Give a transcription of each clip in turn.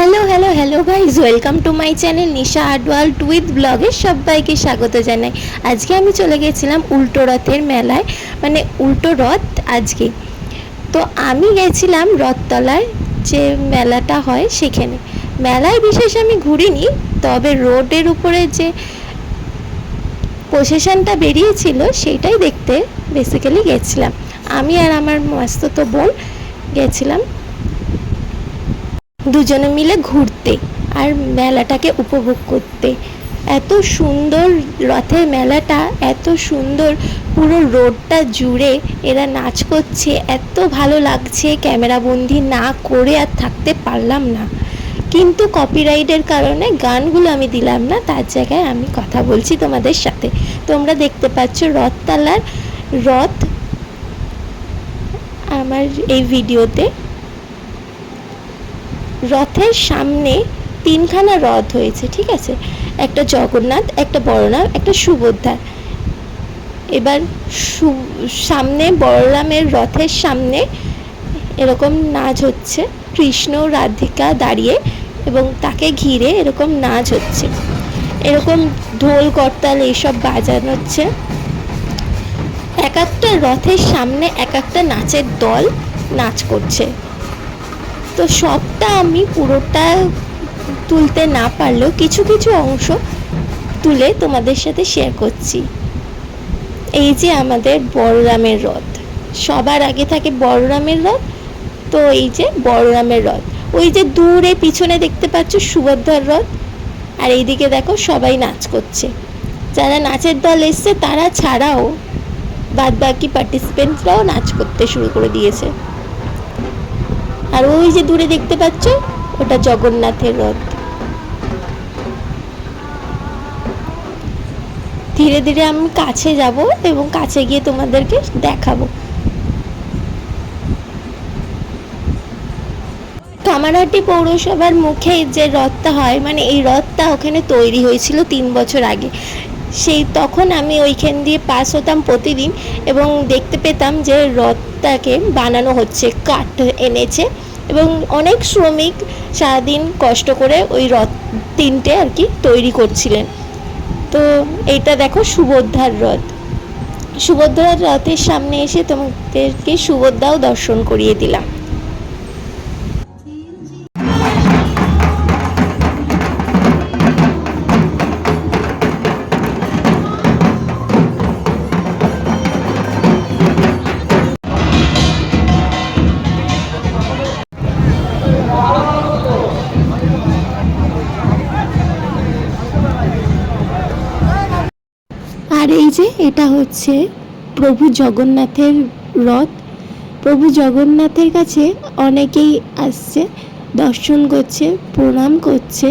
Hello hello hello guys welcome to my channel Nisha Adwal with ব্লগে সবাইকে স্বাগত জানাই। আজকে আমি চলে গেছিলাম উল্টো রথের মেলায় মানে উল্টো রথ আজকে। তো আমি গেছিলাম রথতলায় যে মেলাটা হয় সেখানে। মেলায় বিশেষ আমি ঘুরিনি, তবে রোডের উপরে যে প্রসেশনটা বেরিয়েছিল সেইটাই দেখতে বেসিক্যালি গেছিলাম। আমি আর আমার মাস্তুতো বোন গেছিলাম দুজনে মিলে ঘুরতে আর মেলাটাকে উপভোগ করতে। এত সুন্দর রথের মেলাটা, এত সুন্দর পুরো রোডটা জুড়ে এরা নাচ করছে, এত ভালো লাগছে ক্যামেরাবন্দি না করে আর থাকতে পারলাম না। কিন্তু কপিরাইটের কারণে গানগুলো আমি দিলাম না, তার জায়গায় আমি কথা বলছি তোমাদের সাথে। তোমরা দেখতে পাচ্ছ রথতলার রথ আমার এই ভিডিওতে। রথের সামনে তিনখানা রথ হয়েছে, ঠিক আছে? একটা জগন্নাথ, একটা বড়রাম একটা সুভদ্রা। এবার সামনে বড়রামের রথের সামনে এরকম নাচ হচ্ছে, কৃষ্ণ, রাধিকা দাঁড়িয়ে এবং তাকে ঘিরে এরকম নাচ হচ্ছে। এরকম ঢোল, করতাল এইসব বাজানো হচ্ছে। এক একটা রথের সামনে এক একটা নাচের দল নাচ করছে। তো সবটা আমি পুরোটা তুলতে না পারলেও কিছু কিছু অংশ তুলে তোমাদের সাথে শেয়ার করছি। এই যে আমাদের বড়রামের রথ। সবার আগে থাকে বড়রামের রথ, তো এই যে বড়রামের রথ। ওই যে দূরে পিছনে দেখতে পাচ্ছ সুভদ্রার রথ, আর এইদিকে দেখো সবাই নাচ করছে। যারা নাচের দল এসছে তারা ছাড়াও বাদ বাকি পার্টিসিপেন্টরাও নাচ করতে শুরু করে দিয়েছে। আর ওই যে দূরে দেখতে পাচ্ছ, ওটা জগন্নাথের রথ। ধীরে ধীরে আমি কাছে যাব এবং কাছে গিয়ে তোমাদেরকে দেখাবো। কামারহাটি পৌরসভার মুখে যে রথটা হয় মানে এই রথটা ওখানে তৈরি হয়েছিল তিন বছর আগে। সেই তখন আমি ওইখান দিয়ে পাস হতাম প্রতিদিন এবং দেখতে পেতাম যে রথটাকে বানানো হচ্ছে, কাঠ এনেছে। এবং অনেক শ্রমিক সারাদিন কষ্ট করে ওই রথ তিনটে আর কি তৈরি করছিলেন। তো এইটা দেখো সুভদ্রার রথ। সুভদ্রার রথের সামনে এসে তোমাদেরকে সুভদ্রাও দর্শন করিয়ে দিলাম। এটা হচ্ছে প্রভু জগন্নাথের রথ। প্রভু জগন্নাথের কাছে অনেকেই আসছে দর্শন করছে প্রণাম করছে।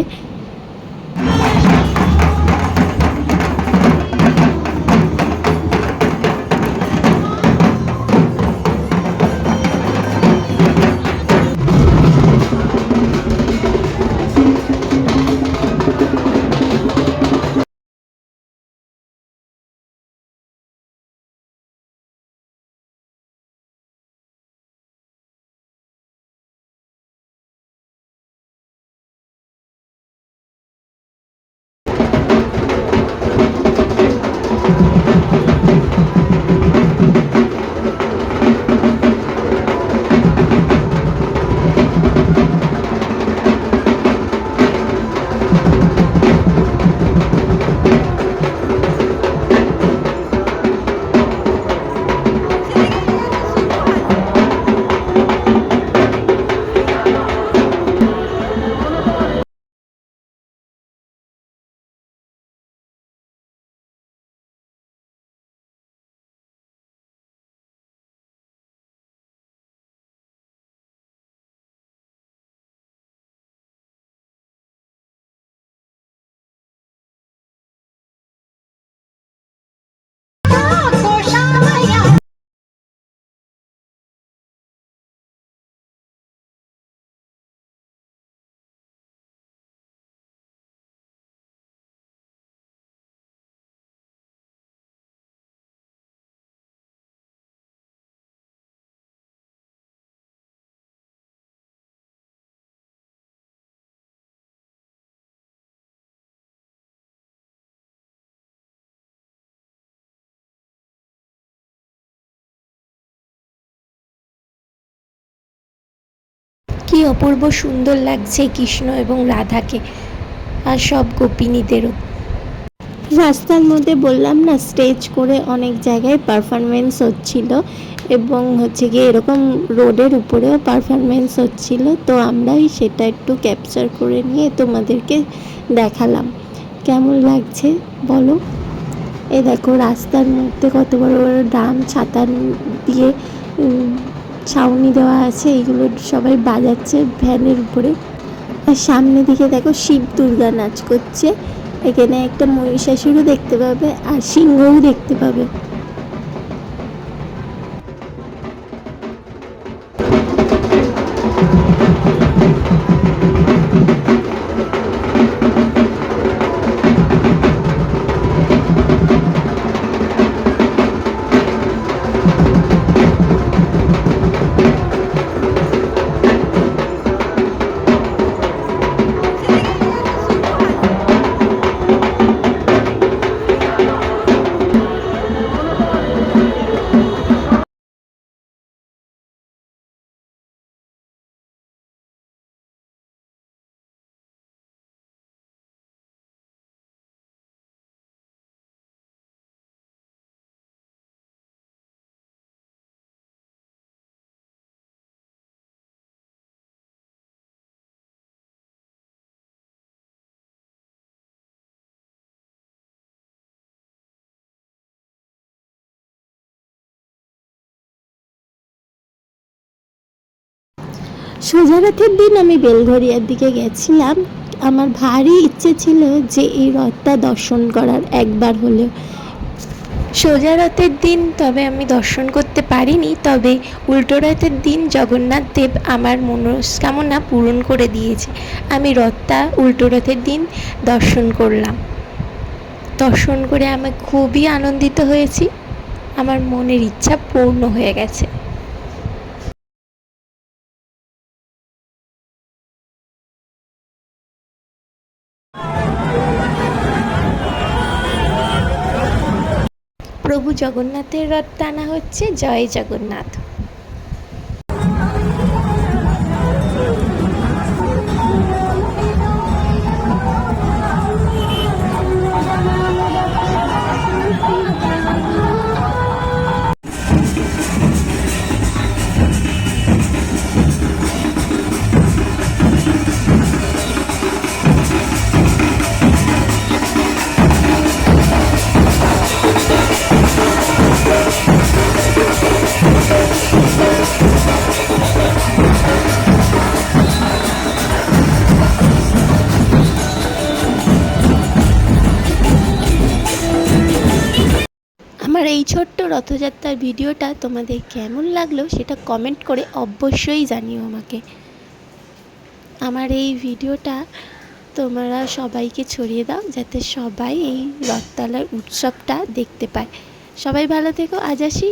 কি অপূর্ব সুন্দর লাগছে কৃষ্ণ এবং রাধাকে আর সব গোপিনীদেরও। রাস্তার মধ্যে বললাম না স্টেজ করে অনেক জায়গায় পারফরমেন্স হচ্ছিল এবং হচ্ছে গিয়ে এরকম রোডের উপরেও পারফরমেন্স হচ্ছিল। তো আমরাই সেটা একটু ক্যাপচার করে নিয়ে তোমাদেরকে দেখালাম। কেমন লাগছে বলো? এ দেখো, রাস্তার মধ্যে কত বড় বড় ড্রাম ছাতা দিয়ে ছাউনি দেওয়া আছে, এইগুলো সবাই বাজাচ্ছে ভ্যানের উপরে। আর সামনে দিকে দেখো শিব দুর্গা নাচ করছে। এখানে একটা মহিষাসুরও দেখতে পাবে আর সিংহও দেখতে পাবে। সোজা রথের দিন আমি বেলঘরিয়ার দিকে গেছিলাম। আমার ভারী ইচ্ছে ছিল যে এই রথটা দর্শন করার একবার হলেও। সোজা রথের দিন তবে আমি দর্শন করতে পারিনি, তবে উল্টো রথের দিন জগন্নাথ দেব আমার মনস্কামনা পূরণ করে দিয়েছে। আমি রথটা উল্টো রথের দিন দর্শন করলাম। দর্শন করে আমি খুবই আনন্দিত হয়েছি। আমার মনের ইচ্ছা পূর্ণ হয়ে গেছে। প্রভু জগন্নাথের রথ টানা হচ্ছে জয় জগন্নাথ। রথযাত্রার ভিডিওটা তোমাদের কেমন লাগল সেটা কমেন্ট করে অবশ্যই জানিও আমাকে। আমার এই ভিডিওটা তোমরা সবাইকে ছড়িয়ে দাও যাতে সবাই এই রথতলার উৎসবটা দেখতে পায়। সবাই ভালো থেকো, আজ আসি।